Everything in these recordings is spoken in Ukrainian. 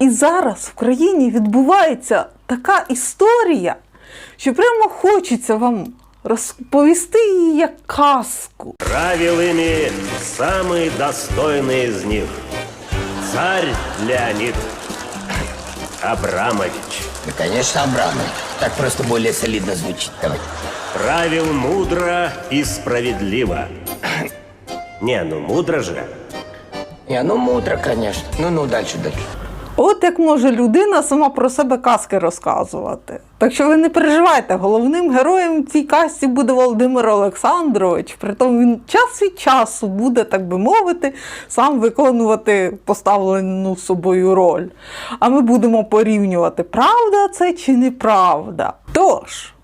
І зараз в країні відбувається така історія, що прямо хочеться вам розповісти її як казку. Правил ими самый достойный из них. Царь Леонид Абрамович. Да, конечно, Абрамович. Так просто более солидно звучит. Давай. Правил мудро и справедливо. Не, ну мудро же. Не, ну мудро, конечно. Ну-ну, дальше, дальше. От як може людина сама про себе казки розказувати. Так що ви не переживайте, головним героєм цій казці буде Володимир Олександрович. Притом він час від часу буде, так би мовити, сам виконувати поставлену собою роль. А ми будемо порівнювати, правда це чи неправда. Тож.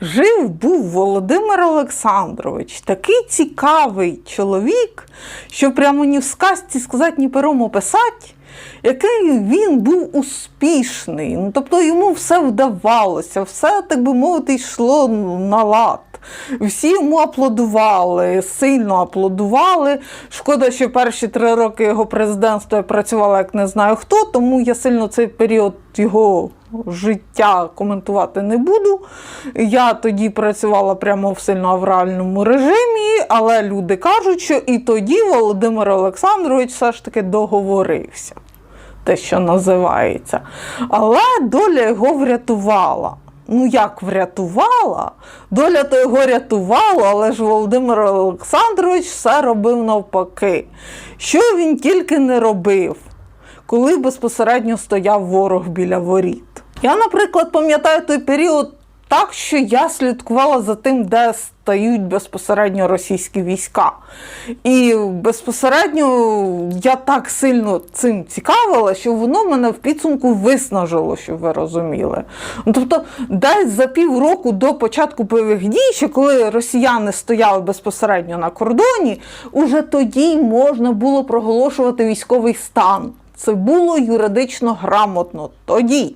Жив був Володимир Олександрович, такий цікавий чоловік, що прямо ні в сказці сказати, ні пером описати, який він був успішний. Ну, тобто йому все вдавалося, все, так би мовити, йшло на лад. Всі йому аплодували, сильно аплодували. Шкода, що перші три роки його президентства я працювала як не знаю хто, тому я сильно цей період його життя коментувати не буду. Я тоді працювала прямо в сильно авральному режимі, але люди кажуть, що і тоді Володимир Олександрович все ж таки договорився. Те, що називається. Але доля його врятувала. Ну, як врятувала? Доля то його рятувала, але ж Володимир Олександрович все робив навпаки. Що він тільки не робив, коли безпосередньо стояв ворог біля воріт. Я, наприклад, пам'ятаю той період так, що я слідкувала за тим, де стають безпосередньо російські війська. І безпосередньо я так сильно цим цікавила, що воно мене в підсумку виснажило, щоб ви розуміли. Тобто, десь за півроку до початку бойових дій, ще коли росіяни стояли безпосередньо на кордоні, уже тоді можна було проголошувати військовий стан. Це було юридично грамотно тоді.